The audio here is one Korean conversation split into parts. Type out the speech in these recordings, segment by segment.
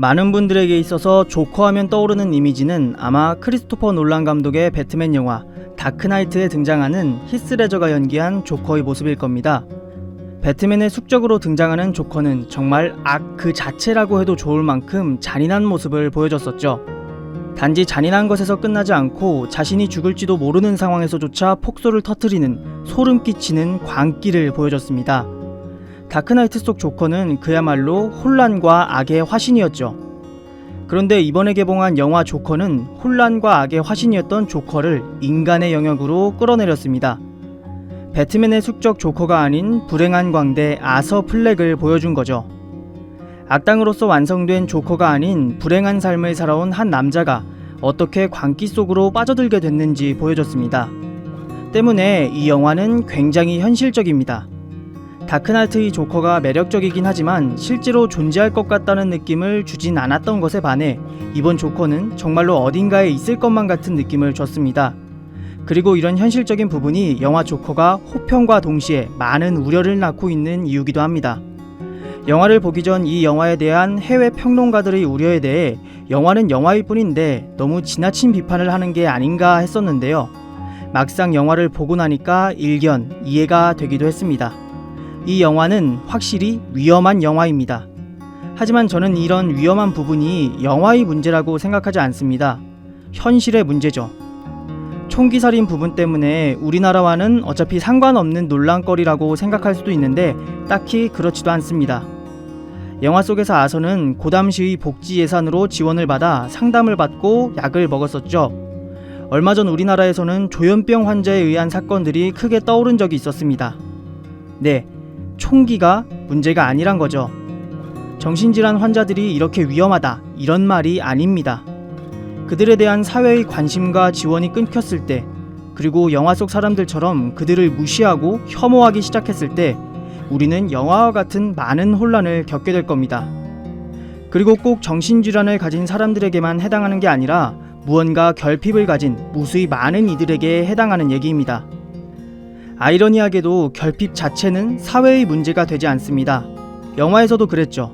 많은 분들에게 있어서 조커 하면 떠오르는 이미지는 아마 크리스토퍼 놀란 감독의 배트맨 영화 다크나이트에 등장하는 히스레저가 연기한 조커의 모습일 겁니다. 배트맨의 숙적으로 등장하는 조커는 정말 악 그 자체라고 해도 좋을 만큼 잔인한 모습을 보여줬었죠. 단지 잔인한 것에서 끝나지 않고 자신이 죽을지도 모르는 상황에서조차 폭소를 터트리는 소름 끼치는 광기를 보여줬습니다. 다크나이트 속 조커는 그야말로 혼란과 악의 화신이었죠. 그런데 이번에 개봉한 영화 조커는 혼란과 악의 화신이었던 조커를 인간의 영역으로 끌어내렸습니다. 배트맨의 숙적 조커가 아닌 불행한 광대 아서 플렉을 보여준 거죠. 악당으로서 완성된 조커가 아닌 불행한 삶을 살아온 한 남자가 어떻게 광기 속으로 빠져들게 됐는지 보여줬습니다. 때문에 이 영화는 굉장히 현실적입니다. 다크나이트의 조커가 매력적이긴 하지만 실제로 존재할 것 같다는 느낌을 주진 않았던 것에 반해 이번 조커는 정말로 어딘가에 있을 것만 같은 느낌을 줬습니다. 그리고 이런 현실적인 부분이 영화 조커가 호평과 동시에 많은 우려를 낳고 있는 이유기도 합니다. 영화를 보기 전 이 영화에 대한 해외 평론가들의 우려에 대해 영화는 영화일 뿐인데 너무 지나친 비판을 하는 게 아닌가 했었는데요. 막상 영화를 보고 나니까 일견 이해가 되기도 했습니다. 이 영화는 확실히 위험한 영화입니다. 하지만 저는 이런 위험한 부분이 영화의 문제라고 생각하지 않습니다. 현실의 문제죠. 총기 살인 부분 때문에 우리나라와는 어차피 상관없는 논란거리라고 생각할 수도 있는데 딱히 그렇지도 않습니다. 영화 속에서 아서는 고담시의 복지 예산으로 지원을 받아 상담을 받고 약을 먹었었죠. 얼마 전 우리나라에서는 조현병 환자에 의한 사건들이 크게 떠오른 적이 있었습니다. 네, 총기가 문제가 아니란 거죠. 정신질환 환자들이 이렇게 위험하다 이런 말이 아닙니다. 그들에 대한 사회의 관심과 지원이 끊겼을 때, 그리고 영화 속 사람들처럼 그들을 무시하고 혐오하기 시작했을 때, 우리는 영화와 같은 많은 혼란을 겪게 될 겁니다. 그리고 꼭 정신질환을 가진 사람들에게만 해당하는 게 아니라 무언가 결핍을 가진 무수히 많은 이들에게 해당하는 얘기입니다. 아이러니하게도 결핍 자체는 사회의 문제가 되지 않습니다. 영화에서도 그랬죠.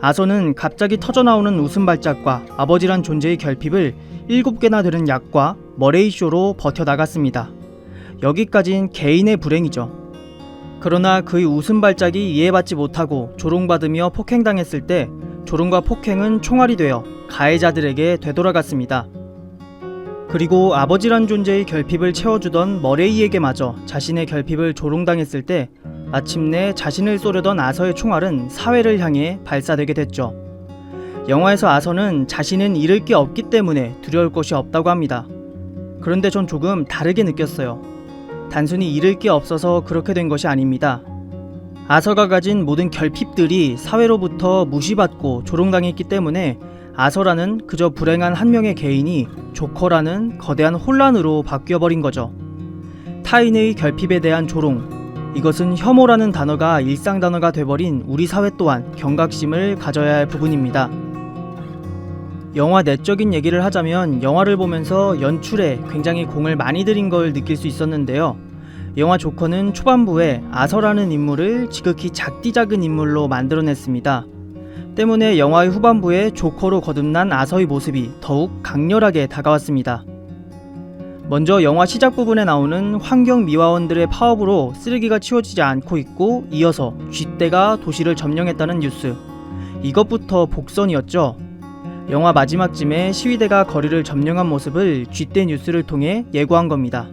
아서는 갑자기 터져나오는 웃음 발작과 아버지란 존재의 결핍을 7개나 되는 약과 머레이쇼로 버텨나갔습니다. 여기까진 개인의 불행이죠. 그러나 그의 웃음 발작이 이해받지 못하고 조롱받으며 폭행당했을 때 조롱과 폭행은 총알이 되어 가해자들에게 되돌아갔습니다. 그리고 아버지란 존재의 결핍을 채워주던 머레이에게마저 자신의 결핍을 조롱당했을 때 마침내 자신을 쏘려던 아서의 총알은 사회를 향해 발사되게 됐죠. 영화에서 아서는 자신은 잃을 게 없기 때문에 두려울 것이 없다고 합니다. 그런데 전 조금 다르게 느꼈어요. 단순히 잃을 게 없어서 그렇게 된 것이 아닙니다. 아서가 가진 모든 결핍들이 사회로부터 무시받고 조롱당했기 때문에 아서라는 그저 불행한 한 명의 개인이 조커라는 거대한 혼란으로 바뀌어버린 거죠. 타인의 결핍에 대한 조롱, 이것은 혐오라는 단어가 일상 단어가 돼버린 우리 사회 또한 경각심을 가져야 할 부분입니다. 영화 내적인 얘기를 하자면 영화를 보면서 연출에 굉장히 공을 많이 들인 걸 느낄 수 있었는데요. 영화 조커는 초반부에 아서라는 인물을 지극히 작디 작은 인물로 만들어냈습니다. 때문에 영화의 후반부에 조커로 거듭난 아서의 모습이 더욱 강렬하게 다가왔습니다. 먼저 영화 시작 부분에 나오는 환경 미화원들의 파업으로 쓰레기가 치워지지 않고 있고 이어서 쥐떼가 도시를 점령했다는 뉴스. 이것부터 복선이었죠. 영화 마지막쯤에 시위대가 거리를 점령한 모습을 쥐떼 뉴스를 통해 예고한 겁니다.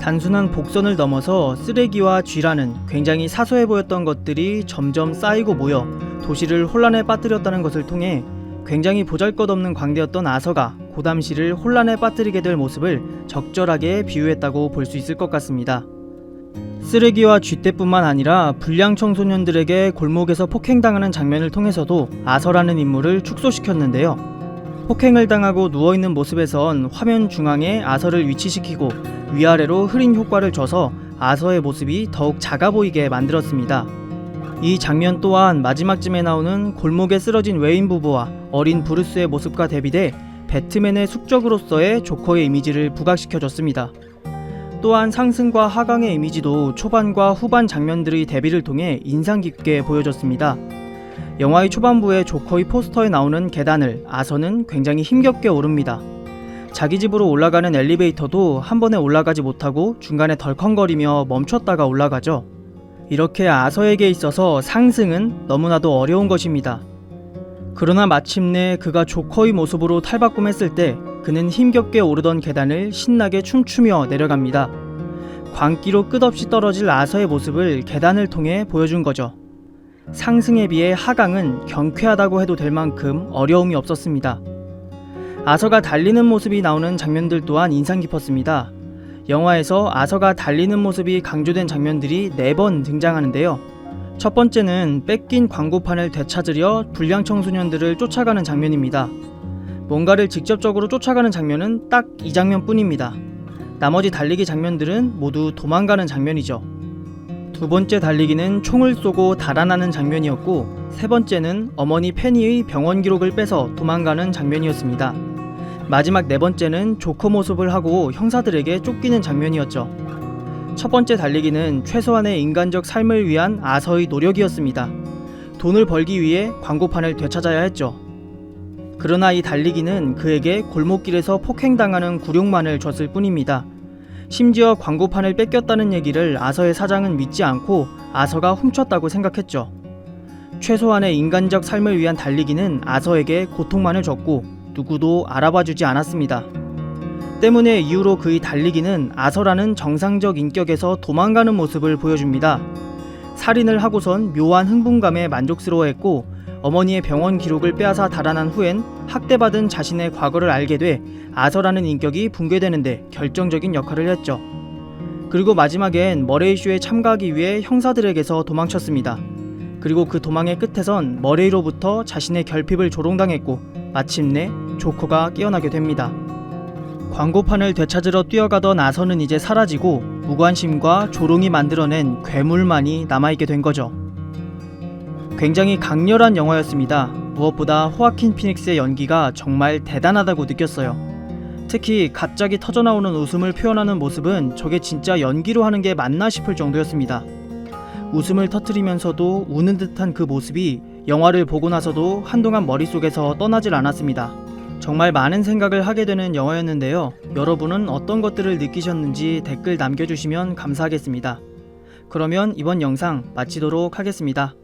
단순한 복선을 넘어서 쓰레기와 쥐라는 굉장히 사소해 보였던 것들이 점점 쌓이고 모여 도시를 혼란에 빠뜨렸다는 것을 통해 굉장히 보잘것없는 광대였던 아서가 고담시를 혼란에 빠뜨리게 될 모습을 적절하게 비유했다고 볼 수 있을 것 같습니다. 쓰레기와 쥐떼뿐만 아니라 불량 청소년들에게 골목에서 폭행당하는 장면을 통해서도 아서라는 인물을 축소시켰는데요. 폭행을 당하고 누워있는 모습에선 화면 중앙에 아서를 위치시키고 위아래로 흐린 효과를 줘서 아서의 모습이 더욱 작아 보이게 만들었습니다. 이 장면 또한 마지막쯤에 나오는 골목에 쓰러진 외인 부부와 어린 브루스의 모습과 대비돼 배트맨의 숙적으로서의 조커의 이미지를 부각시켜줬습니다. 또한 상승과 하강의 이미지도 초반과 후반 장면들의 대비를 통해 인상 깊게 보여줬습니다. 영화의 초반부에 조커의 포스터에 나오는 계단을 아서는 굉장히 힘겹게 오릅니다. 자기 집으로 올라가는 엘리베이터도 한 번에 올라가지 못하고 중간에 덜컹거리며 멈췄다가 올라가죠. 이렇게 아서에게 있어서 상승은 너무나도 어려운 것입니다. 그러나 마침내 그가 조커의 모습으로 탈바꿈했을 때 그는 힘겹게 오르던 계단을 신나게 춤추며 내려갑니다. 광기로 끝없이 떨어질 아서의 모습을 계단을 통해 보여준 거죠. 상승에 비해 하강은 경쾌하다고 해도 될 만큼 어려움이 없었습니다. 아서가 달리는 모습이 나오는 장면들 또한 인상 깊었습니다. 영화에서 아서가 달리는 모습이 강조된 장면들이 4번 등장하는데요. 첫 번째는 뺏긴 광고판을 되찾으려 불량 청소년들을 쫓아가는 장면입니다. 뭔가를 직접적으로 쫓아가는 장면은 딱 이 장면뿐입니다. 나머지 달리기 장면들은 모두 도망가는 장면이죠. 두 번째 달리기는 총을 쏘고 달아나는 장면이었고, 세 번째는 어머니 페니의 병원 기록을 빼서 도망가는 장면이었습니다. 마지막 네 번째는 조커 모습을 하고 형사들에게 쫓기는 장면이었죠. 첫 번째 달리기는 최소한의 인간적 삶을 위한 아서의 노력이었습니다. 돈을 벌기 위해 광고판을 되찾아야 했죠. 그러나 이 달리기는 그에게 골목길에서 폭행당하는 굴욕만을 줬을 뿐입니다. 심지어 광고판을 뺏겼다는 얘기를 아서의 사장은 믿지 않고 아서가 훔쳤다고 생각했죠. 최소한의 인간적 삶을 위한 달리기는 아서에게 고통만을 줬고 누구도 알아봐 주지 않았습니다. 때문에 이후로 그의 달리기는 아서라는 정상적 인격에서 도망가는 모습을 보여줍니다. 살인을 하고선 묘한 흥분감에 만족스러워했고 어머니의 병원 기록을 빼앗아 달아난 후엔 학대받은 자신의 과거를 알게 돼 아서라는 인격이 붕괴되는데 결정적인 역할을 했죠. 그리고 마지막엔 머레이쇼에 참가하기 위해 형사들에게서 도망쳤습니다. 그리고 그 도망의 끝에선 머레이로부터 자신의 결핍을 조롱당했고 마침내 조커가 깨어나게 됩니다. 광고판을 되찾으러 뛰어가던 아서는 이제 사라지고 무관심과 조롱이 만들어낸 괴물만이 남아있게 된 거죠. 굉장히 강렬한 영화였습니다. 무엇보다 호아킨 피닉스의 연기가 정말 대단하다고 느꼈어요. 특히 갑자기 터져나오는 웃음을 표현하는 모습은 저게 진짜 연기로 하는 게 맞나 싶을 정도였습니다. 웃음을 터트리면서도 우는 듯한 그 모습이 영화를 보고 나서도 한동안 머릿속에서 떠나질 않았습니다. 정말 많은 생각을 하게 되는 영화였는데요. 여러분은 어떤 것들을 느끼셨는지 댓글 남겨주시면 감사하겠습니다. 그러면 이번 영상 마치도록 하겠습니다.